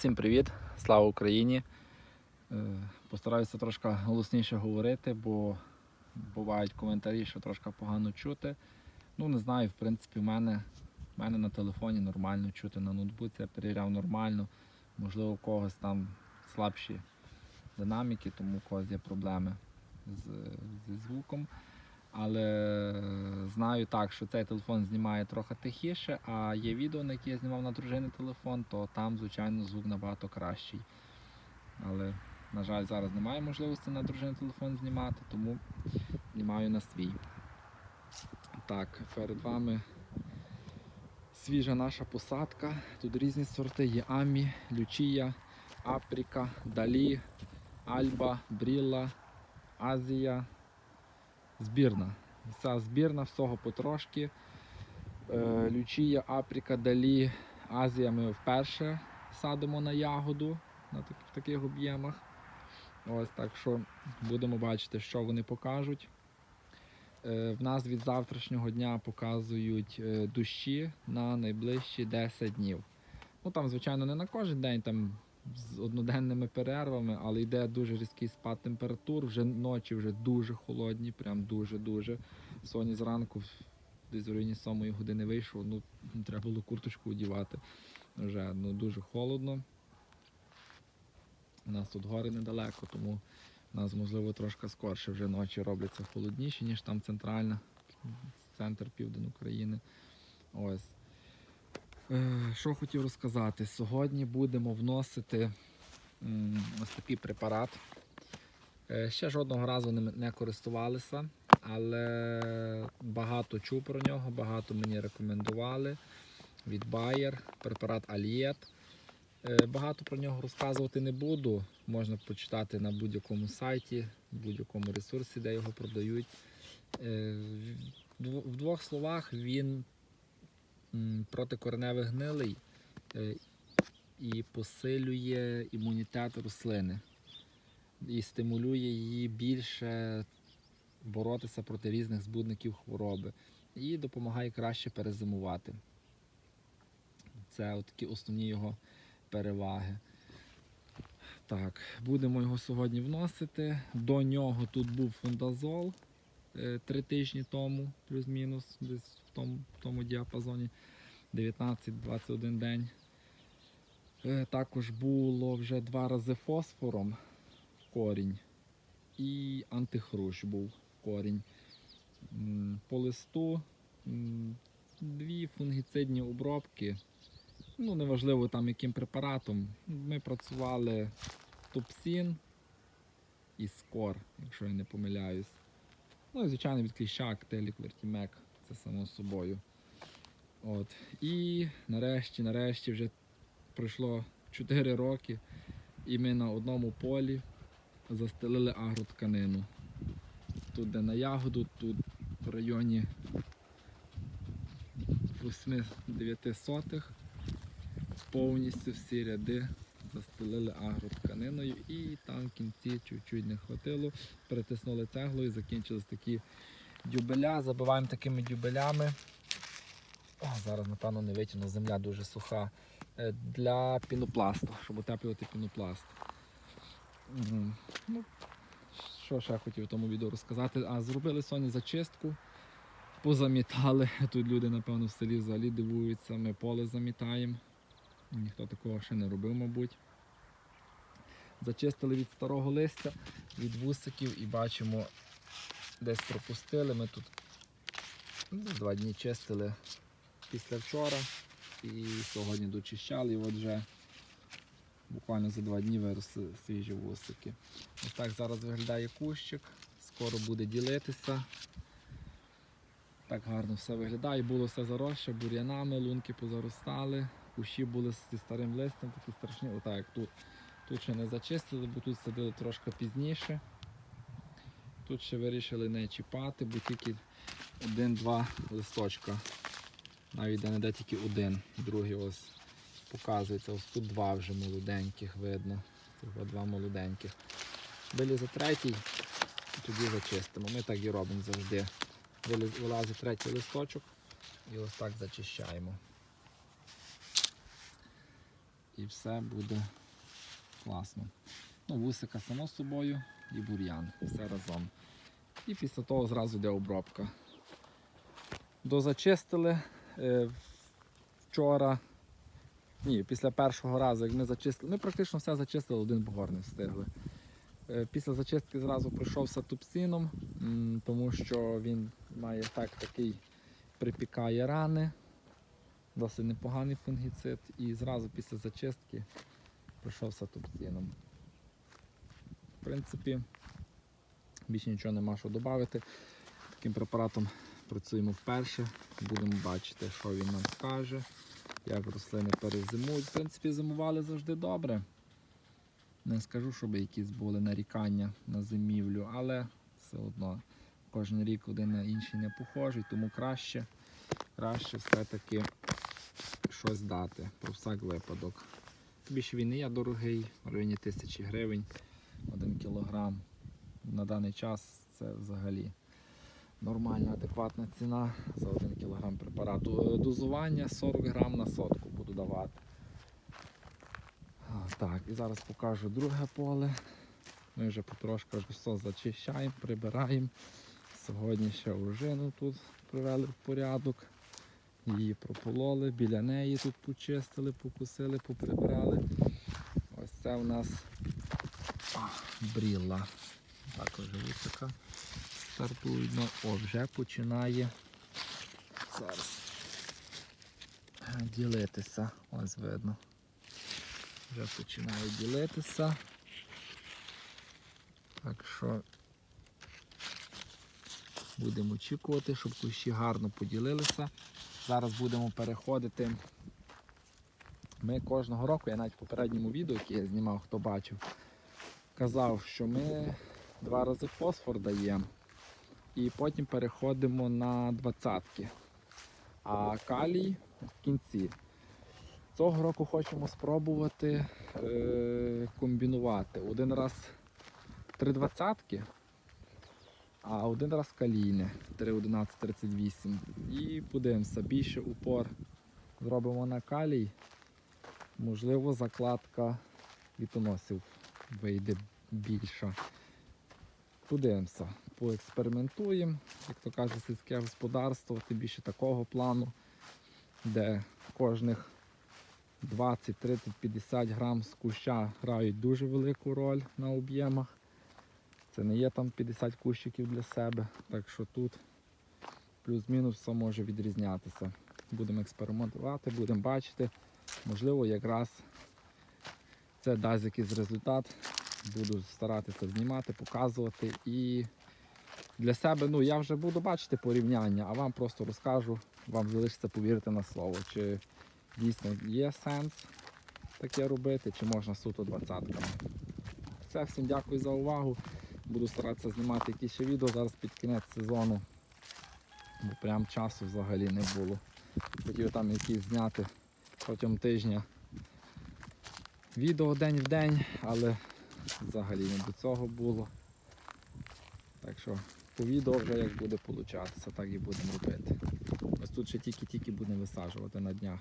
Всім привіт! Слава Україні! Е, Постараюся трошки голосніше говорити, бо бувають коментарі, що трошки погано чути. Ну, не знаю, в принципі, в мене, в мене на телефоні нормально чути, на ноутбуці я перевіряв нормально. Можливо, у когось там слабші динаміки, тому у когось є проблеми з, зі звуком. Але знаю так, що цей телефон знімає трохи тихіше, а є відео, на які я знімав на дружини телефон, то там, звичайно, звук набагато кращий. Але, на жаль, зараз немає можливості на дружини телефон знімати, тому знімаю на свій. Так, перед вами свіжа наша посадка. Тут різні сорти є Амі, Лючія, Апріка, Далі, Альба, Брілла, Азія. Збірна. Вся збірна, всього потрошки. Е, Лючія, Апріка, Далі, Азія ми вперше садимо на ягоду на так, в таких об'ємах. Ось так що будемо бачити, що вони покажуть. Е, В нас від завтрашнього дня показують е, дощі на найближчі 10 днів. Ну там, звичайно, не на кожен день, там з одноденними перервами, але йде дуже різкий спад температур. Вже ночі вже дуже холодні, прям дуже-дуже. Сьогодні зранку десь в районі 7 години вийшов, ну треба було курточку одівати. Вже ну, дуже холодно. У нас тут гори недалеко, тому у нас, можливо, трошки скорше вже ночі робляться холодніші, ніж там центральна, центр південь України. Ось. Е, Що хотів розказати? Сьогодні будемо вносити ось такий препарат. Е, Ще жодного разу не користувалися, але багато чув про нього, багато мені рекомендували від Bayer, препарат Aliet. Е, Багато про нього розказувати не буду. Можна почитати на будь-якому сайті, будь-якому ресурсі, де його продають. В двох словах він протикореневих гнилий е, і посилює імунітет рослини і стимулює її більше боротися проти різних збудників хвороби і допомагає краще перезимувати. Це такі основні його переваги. Так, будемо його сьогодні вносити. До нього тут був фундазол три тижні тому, плюс-мінус, десь в тому, в тому діапазоні 19-21 день. Е, Також було вже два рази фосфором корінь і антихрущ був корінь. По листу дві фунгіцидні обробки. Ну, неважливо там яким препаратом. Ми працювали топсін і скор, якщо я не помиляюсь. Ну і звичайно від кліща Актелік, Вертімек, це само собою. От. І нарешті, нарешті вже пройшло 4 роки, і ми на одному полі застелили агротканину. Тут де на ягоду, тут в районі 8-9 сотих повністю всі ряди застелили агротканиною і там в кінці чуть-чуть не хватило. Перетиснули цеглою, закінчились такі дюбеля, забиваємо такими дюбелями. О, зараз, напевно, не витягну, земля дуже суха. Е, Для пінопласту, щоб утеплювати пінопласт. Ну, що ще хотів в тому відео розказати? А зробили сьогодні зачистку, позамітали. Тут люди, напевно, в селі взагалі дивуються, ми поле замітаємо. Ніхто такого ще не робив, мабуть. Зачистили від старого листя, від вусиків і бачимо, десь пропустили. Ми тут ну, два дні чистили після вчора і сьогодні дочищали. І от вже буквально за два дні виросли свіжі вусики. Ось так зараз виглядає кущик, скоро буде ділитися. Так гарно все виглядає. Було все заросше, бур'янами, лунки позаростали, кущі були зі старим листям, такі страшні. Отак як тут. Тут ще не зачистили, бо тут садили трошки пізніше. Тут ще вирішили не чіпати, бо тільки один-два листочка. Навіть не де тільки один, другий ось показується. Ось тут два вже молоденьких видно. Тут два молоденьких. Били за третій, тоді зачистимо. Ми так і робимо завжди. Вилазить третій листочок і ось так зачищаємо. І все буде класно. Ну, вусика само собою і бур'ян. Все разом. І після того зразу йде обробка. Дозачистили е, вчора. Ні, після першого разу, як ми зачистили, ми практично все зачистили, один бугор не встигли. Е, Після зачистки зразу пройшовся тупсином, тому що він має ефект такий, припікає рани, досить непоганий фунгіцид. І зразу після зачистки пройшовся тупсином. В принципі, більше нічого нема що додати. Таким препаратом працюємо вперше, будемо бачити, що він нам скаже, як рослини перезимують. В принципі, зимували завжди добре. Не скажу, щоб якісь були нарікання на зимівлю, але все одно кожен рік один на інший не похожий, тому краще, краще все-таки щось дати про всяк випадок. Ще він не є дорогий, в районі тисячі гривень, один кілограм. На даний час це взагалі нормальна, адекватна ціна за 1 кг препарату. Е, Дозування 40 грам на сотку буду давати. Так, і зараз покажу друге поле. Ми вже потрошки все зачищаємо, прибираємо. Сьогодні ще ожину тут привели в порядок. Її пропололи, біля неї тут почистили, покусили, поприбирали. Ось це у нас бріла. Також висока стартують. Ну, о, вже починає зараз ділитися. Ось видно. Вже починає ділитися. Так що будемо очікувати, щоб кущі гарно поділилися. Зараз будемо переходити. Ми кожного року, я навіть в попередньому відео, яке я знімав, хто бачив, казав, що ми два рази фосфор даємо і потім переходимо на двадцятки. А калій в кінці. Цього року хочемо спробувати е, комбінувати. Один раз три двадцятки, а один раз калійне 3,11,38. І подивимося, більше упор зробимо на калій. Можливо, закладка вітоносів вийде більша. Подивимося, поекспериментуємо, як то каже, сільське господарство, тим більше такого плану, де кожних 20, 30, 50 грам з куща грають дуже велику роль на об'ємах. Це не є там 50 кущиків для себе, так що тут плюс-мінус все може відрізнятися. Будемо експериментувати, будемо бачити. Можливо, якраз це дасть якийсь результат. Буду старатися знімати, показувати і для себе, ну я вже буду бачити порівняння, а вам просто розкажу, вам залишиться повірити на слово, чи дійсно є сенс таке робити, чи можна суто двадцятками. Все, всім дякую за увагу. Буду старатися знімати якісь відео зараз під кінець сезону, бо прям часу взагалі не було. Хотів там якісь зняти протягом тижня відео день в день, але взагалі не до цього було. Так що по відео вже як буде получатися, так і будемо робити. Ось тут ще тільки-тільки будемо висаджувати на днях.